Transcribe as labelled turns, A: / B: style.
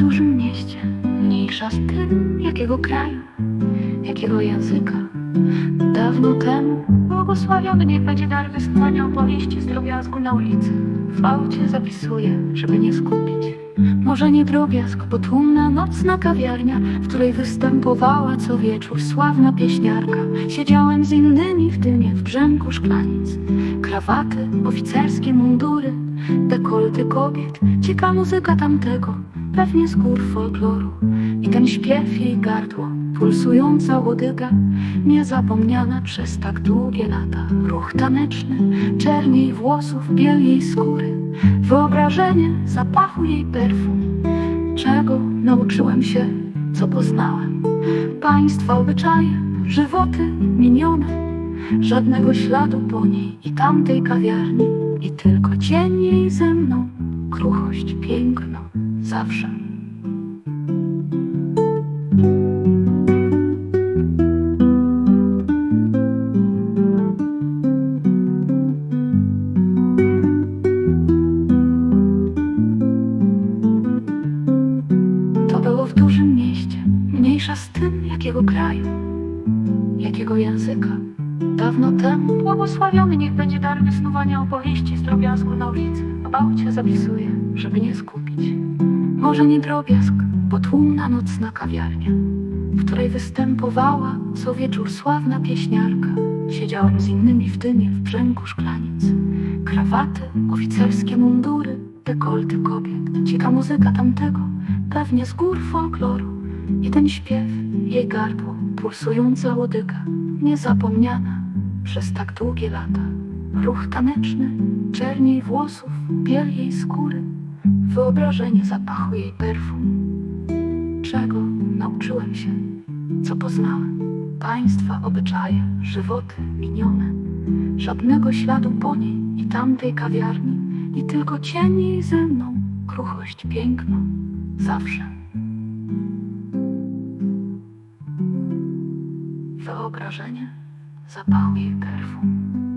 A: dużym mieście, mniejsza z tym, jakiego kraju, jakiego języka. Dawno temu błogosławiony niech będzie dar wysłania opowieści z drobiazgu na ulicy. W aucie zapisuję, żeby nie skupić. Może nie drobiazg, bo tłumna nocna kawiarnia, w której występowała co wieczór sławna pieśniarka. Siedziałem z innymi w dymie w brzęku szklanic. Krawaty, oficerskie mundury, dekolty kobiet, cieka muzyka tamtego, pewnie z gór folkloru. I ten śpiew jej gardło, pulsująca łodyga, niezapomniana przez tak długie lata. Ruch taneczny, czerni włosów, biel jej skóry, wyobrażenie zapachu jej perfum. Czego nauczyłem się, co poznałem? Państwa obyczaje, żywoty minione, żadnego śladu po niej i tamtej kawiarni, i tylko cień jej ze mną, kruchość, piękno, zawsze. To było w dużym mieście, mniejsza z tym, jakiego kraju, jakiego języka. Dawno temu błogosławiony niech będzie dar wysnuwania opowieści z drobiazgu na ulicy. W aucie zapisuję, żeby nie skupić. Może nie drobiazg, bo tłumna nocna kawiarnia, w której występowała co wieczór sławna pieśniarka. Siedziałem z innymi w dymie w brzęku szklanic. Krawaty, oficerskie mundury, dekolty kobiet. Cieka muzyka tamtego, pewnie z gór folkloru. I ten śpiew, jej gardło, pulsująca łodyga, niezapomniana przez tak długie lata. Ruch taneczny, czerni jej włosów, biel jej skóry, wyobrażenie zapachu jej perfum. Czego nauczyłem się, co poznałem? Państwa, obyczaje, żywoty minione, żadnego śladu po niej i tamtej kawiarni, i tylko cień jej ze mną, kruchość, piękno, zawsze. Wyobrażenie zapachu jej perfum.